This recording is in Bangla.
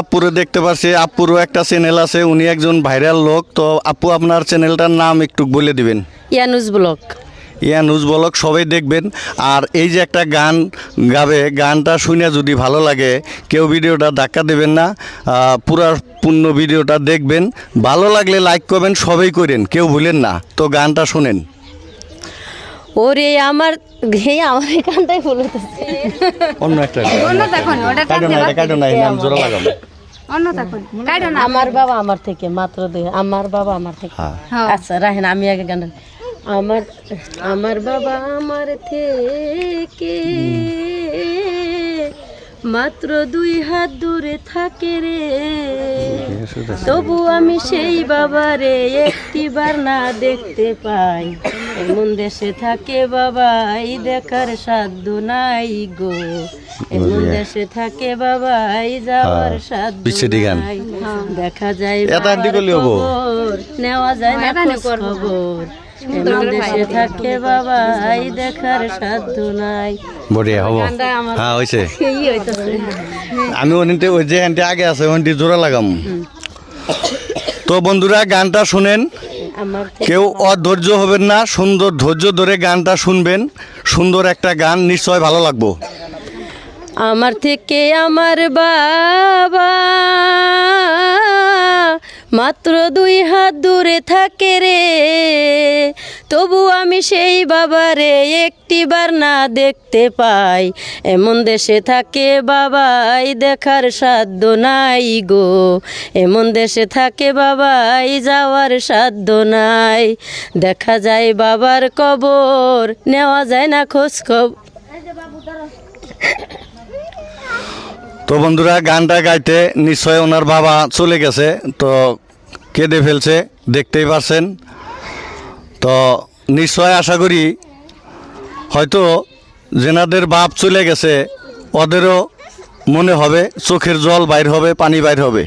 আপুরে দেখতে পাচ্ছি আপুরও একটা চ্যানেল আছে উনি একজন ভাইরাল লোক। তো আপু আপনার চ্যানেলটার নাম একটু বলে দিবেন। ইয়ানুস ব্লক ইয়া নিউজ বলক সবাই দেখবেন। আর এই যে একটা গান গাবে গানটা শুনে যদি ভালো লাগে কেউ ভিডিওটা ধাক্কা দেবেন না। পুরা পূর্ণ ভিডিওটা দেখবেন। ভালো লাগলে লাইক করবেন সবাই করেন কেউ ভুলেন না। তো গানটা শুনেন। ওরে আমার আমার এখানটাই বলতেছে অন্য একটা অন্য দেখুন ওটা কাটো না কাটো না নাম জোড়া লাগাবো অন্য দেখুন কাটো না। আমার বাবা আমার থেকে মাত্র দুই আমার বাবা আমার থেকে। হ্যাঁ। হ্যাঁ। আচ্ছা রাখেন আমি আগে গান আমার আমার বাবা আমার থেকে মাত্র দুই হাত দূরে থাকে রে। তবু আমি সেই বাবারে একটিবার না দেখতে পাই। এমন দেশে থাকে বাবাই দেখার সাধ্য নাই গো। এমন দেশে থাকে বাবাই যাওয়ার হ্যাঁ, সাধ্য গান। নাই। দেখা যায় এটা আন্টি বাবার হব। নেওয়া যায় না খোঁজ খবর। এমন দেশে থাকে বাবাই দেখার সাধ্য নাই। বঢ়িয়া হব। হ্যাঁ আমি ওই যে আগে আছে জোড়া লাগাম। তো বন্ধুরা গানটা শুনেন। কেউ অধৈর্য হবেন না সুন্দর ধৈর্য ধরে গানটা শুনবেন। সুন্দর একটা গান নিশ্চয় ভালো লাগবো। আমার থেকে আমার বাবা মাত্র দুই হাত দূরে থাকে রে। তবু আমি সেই বাবারে একটিবার না দেখতে পাই। এমন দেশে থাকে বাবাই, দেখার সাধ্য নাই গো। এমন দেশে থাকে বাবাই, যাওয়ার সাধ্য নাই। দেখা যায় বাবার কবর, নেওয়া যায় না খোঁজ খবর। তো বন্ধুরা, গানটা গাইতে নিশ্চয় ওনার বাবা চলে গেছে। তো কেঁদে ফেলছে, দেখতেই পারছেন। তো নিশ্চয় আশা করি হয়তো যেনাদের বাপ চলে গেছে, ওদেরও মনে হবে, চোখের জল বাইর হবে, পানি বাইর হবে।